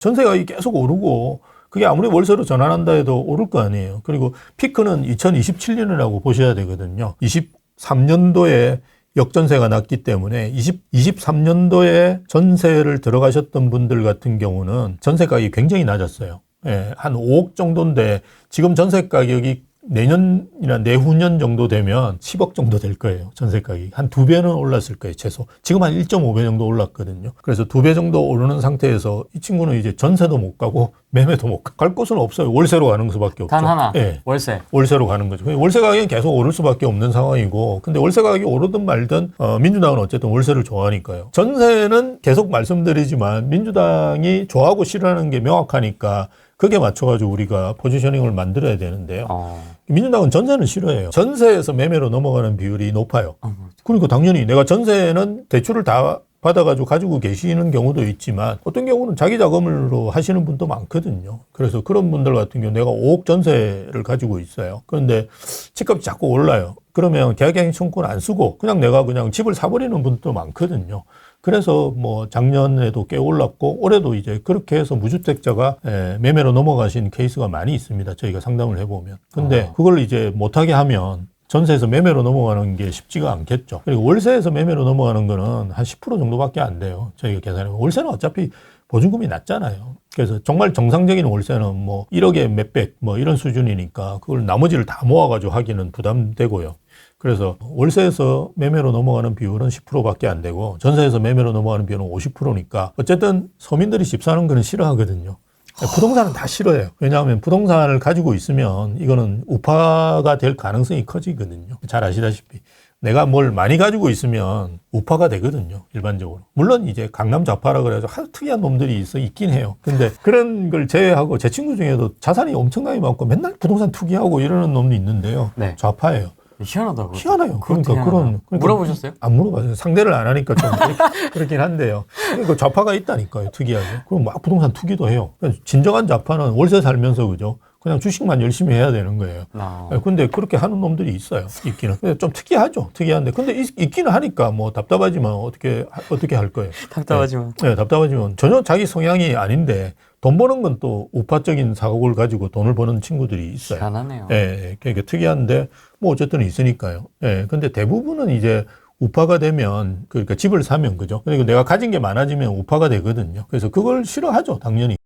전세가 계속 오르고 그게 아무리 월세로 전환한다 해도 오를 거 아니에요. 그리고 피크는 2027년이라고 보셔야 되거든요. 23년도에 역전세가 났기 때문에 20, 23년도에 전세를 들어가셨던 분들 같은 경우는 전세 가격이 굉장히 낮았어요. 예, 한 5억 정도인데 지금 전세 가격이 내년이나 내후년 정도 되면 10억 정도 될 거예요. 전세 가격이. 한 두 배는 올랐을 거예요, 최소. 지금 한 1.5배 정도 올랐거든요. 그래서 두 배 정도 오르는 상태에서 이 친구는 이제 전세도 못 가고 매매도 못 가. 갈 곳은 없어요. 월세로 가는 수밖에 없죠. 단 하나 예. 월세. 월세로 가는 거죠. 월세 가격은 계속 오를 수밖에 없는 상황이고, 근데 월세 가격이 오르든 말든 어, 민주당은 어쨌든 월세를 좋아하니까요. 전세는 계속 말씀드리지만 민주당이 좋아하고 싫어하는 게 명확하니까 그게 맞춰가지고 우리가 포지셔닝을 만들어야 되는데요. 어. 민주당은 전세는 싫어해요. 전세에서 매매로 넘어가는 비율이 높아요. 어, 그러니까 당연히 내가 전세는 대출을 다 받아가지고 가지고 계시는 경우도 있지만 어떤 경우는 자기 자금으로 하시는 분도 많거든요. 그래서 그런 분들 같은 경우 내가 5억 전세를 가지고 있어요. 그런데 집값이 자꾸 올라요. 그러면 계약갱신 청구를 안 쓰고 그냥 내가 그냥 집을 사버리는 분도 많거든요. 그래서 뭐 작년에도 꽤 올랐고 올해도 이제 그렇게 해서 무주택자가 에, 매매로 넘어가신 케이스가 많이 있습니다. 저희가 상담을 해보면. 근데 아. 그걸 이제 못하게 하면 전세에서 매매로 넘어가는 게 쉽지가 않겠죠. 그리고 월세에서 매매로 넘어가는 거는 한 10% 정도밖에 안 돼요. 저희가 계산해보면. 월세는 어차피 보증금이 낮잖아요. 그래서 정말 정상적인 월세는 뭐 1억에 몇백 뭐 이런 수준이니까 그걸 나머지를 다 모아가지고 하기는 부담되고요. 그래서 월세에서 매매로 넘어가는 비율은 10%밖에 안 되고 전세에서 매매로 넘어가는 비율은 50%니까 어쨌든 서민들이 집 사는 거는 싫어하거든요. 부동산은 다 싫어해요. 왜냐하면 부동산을 가지고 있으면 이거는 우파가 될 가능성이 커지거든요. 잘 아시다시피. 내가 뭘 많이 가지고 있으면 우파가 되거든요. 일반적으로. 물론 이제 강남 좌파라 하도 특이한 놈들이 있어 있긴 해요. 근데 그런 걸 제외하고 제 친구 중에도 자산이 엄청나게 많고 맨날 부동산 투기하고 이러는 놈도 있는데요. 네. 좌파예요. 희한하다고. 희한해요. 그러니까 그런 희한하다. 그러니까 물어보셨어요? 안 물어봐요. 상대를 안 하니까 좀 그렇- 그렇긴 한데요. 그러니까 좌파가 있다니까요. 특이하게. 그럼 막 부동산 투기도 해요. 그러니까 진정한 좌파는 월세 살면서 그죠. 그냥 주식만 열심히 해야 되는 거예요. 아. 네, 근데 그렇게 하는 놈들이 있어요. 있기는. 근데 좀 특이하죠. 특이한데. 근데 있, 있기는 하니까 뭐 답답하지만 어떻게 하- 어떻게 할 거예요. 답답하지만. 네, 답답하지만 전혀 자기 성향이 아닌데 돈 버는 건 또 우파적인 사고를 가지고 돈을 버는 친구들이 있어요. 희한하네요. 예, 예, 그러니까 특이한데 뭐 어쨌든 있으니까요. 예, 근데 대부분은 이제 우파가 되면 그러니까 집을 사면 그죠. 그리고 내가 가진 게 많아지면 우파가 되거든요. 그래서 그걸 싫어하죠, 당연히.